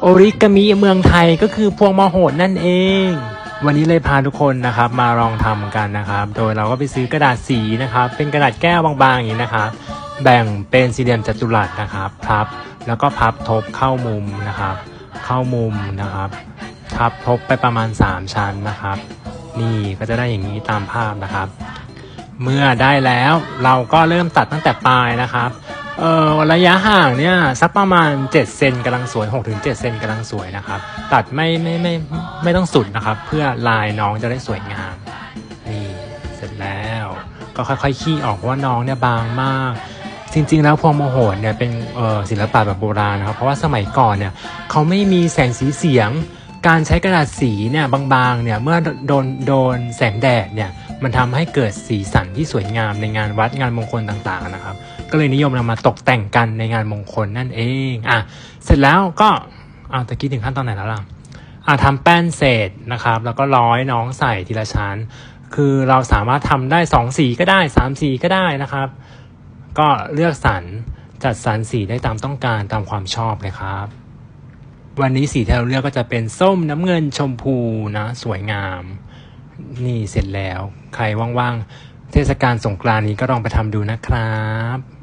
โอริกามิเมืองไทยก็คือพวงมโหดนั่นเอง วันนี้เลยพาทุกคนนะครับมาลองทำกันนะครับ โดยเราก็ไปซื้อกระดาษสีนะครับ เป็นกระดาษแก้วบางๆอย่างนี้นะครับ แบ่งเป็นสี่เหลี่ยมจัตุรัสนะครับพับ แล้วก็พับทบเข้ามุมนะครับ เข้ามุมนะครับ ทับทบไปประมาณ 3 ชั้นนะครับ นี่ก็จะได้อย่างนี้ตามภาพนะครับ เมื่อได้แล้วเราก็เริ่มตัดตั้งแต่ปลายนะครับ เอ่อระยะห่างเนี่ยสักประมาณ 7 เซนกำลังสวย6ถึง7เซนกำลังสวยนะครับ ตัดไม่ไม่ไม่ไม่ไม่ต้องสุดนะครับ เพื่อลายน้องจะได้สวยงาม นี่เสร็จแล้ว ก็ค่อยๆขี้ออกเพราะว่าน้องเนี่ยบางมาก จริงๆ แล้วพวงโมโหนเนี่ยเป็นเอ่อศิลปะแบบโบราณนะครับ เพราะว่าสมัยก่อนเนี่ยเขาไม่มีแสงสีเสียง การใช้กระดาษสีเนี่ยบางๆเนี่ยเมื่อโดนโดนแสงแดดเนี่ย มันทำให้เกิดสีสันที่สวยงามในงานวัดงานมงคลต่างๆนะครับ ก็เลยนิยมนำมาตกแต่งกันในงานมงคลนั่นเองอะเสร็จแล้วก็อ่าตะกี้ถึงขั้นตอนไหนแล้วล่ะอะทำแป้นเศษนะครับ แล้วก็ร้อยน้องใส่ทีละชั้น คือเราสามารถทำได้สองสีก็ได้สามสีก็ได้นะครับ ก็เลือกสรรจัดสรรสีได้ตามต้องการตามความชอบเลยครับ วันนี้สีที่เราเลือกก็จะเป็นส้มน้ำเงินชมพูนะ สวยงาม นี่เสร็จแล้ว ใครว่างๆ เทศกาลสงกรานนี้ก็ลองไปทำดูนะครับ